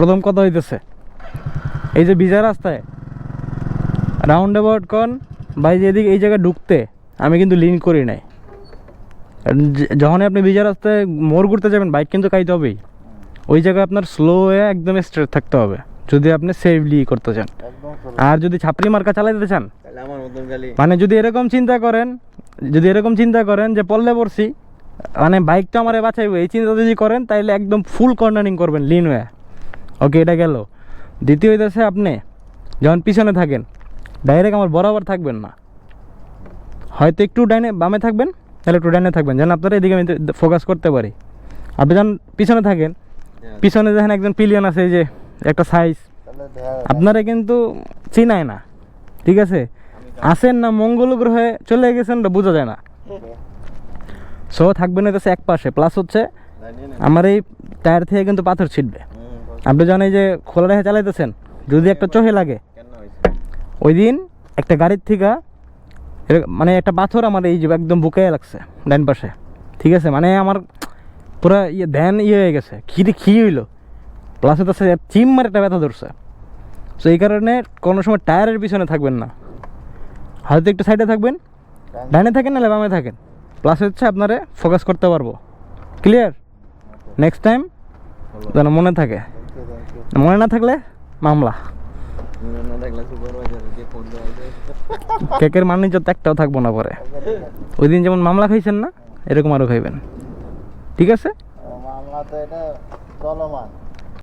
প্রথম কথা হইতেছে এই যে বিজা রাস্তায় রাউন্ড অ্যাবাউট কন বাই যেদিকে এই জায়গায় ঢুকতে আমি কিন্তু লিন করি নাই। যখনই আপনি বিজা রাস্তায় মোড় ঘুরতে যাবেন বাইক কিন্তু খাইতে হবেই। ওই জায়গায় আপনার স্লো হয়ে একদম স্ট্রেট থাকতে হবে যদি আপনি সেফলি করতে চান। আর যদি ছাপড়ি মার্কা চালাইতে চান মানে যদি এরকম চিন্তা করেন যদি এরকম চিন্তা করেন যে পল্লে পড়ছি মানে বাইকটা আমারে বাঁচাইবো এই চিন্তা যদি করেন তাহলে একদম ফুল কর্নারিং করবেন লিন হয়ে। ওকে এটা গেল। দ্বিতীয় হইতেছে আপনি যখন পিছনে থাকেন ডাইরেক্ট আমার বরাবর থাকবেন না। হয়তো একটু ডাইনে বামে থাকবেন তাহলে একটু ডাইনে থাকবেন। যেন আপনারা এদিকে আমি ফোকাস করতে পারি। আপনি যখন পিছনে থাকেন পিছনে দেখেন একজন পিলিয়ন আছে যে একটা সাইজ আপনারা কিন্তু চিনায় না। ঠিক আছে? আসেন না মঙ্গল গ্রহে চলে গেছেন বোঝা যায় না। সো থাকবেন হইতেছে এক পাশে। প্লাস হচ্ছে আমার এই টায়ার থেকে কিন্তু পাথর ছিটবে। আপনি জানেন এই যে খোলা রেখে চালাইতেছেন, যদি একটা চোখে লাগে, ওই দিন একটা গাড়ির থেকে মানে একটা পাথর আমার এই যে একদম বুকে লাগছে, ডান পাশে। ঠিক আছে? মানে আমার পুরো ইয়ে ধ্যান ইয়ে হয়ে গেছে। কী খি হইল? প্লাস হচ্ছে চিম মারে একটা ব্যথা ধরছে। সো এই কারণে কোনো সময় টায়ারের পিছনে থাকবেন না। হয়তো একটু সাইডে থাকবেন ডাইনে থাকেন নাহলে বামে থাকেন। প্লাস হচ্ছে আপনারে ফোকাস করতে পারব। ক্লিয়ার নেক্সট টাইম যেন মনে থাকে। মনে না থাকলে মামলা। কেকের মানিজ্য যত একটাও থাকব না পরে। ওই দিন যেমন মামলা খাইছেন না এরকম আরও খাইবেন। ঠিক আছে? মামলা তো এটা চলমান।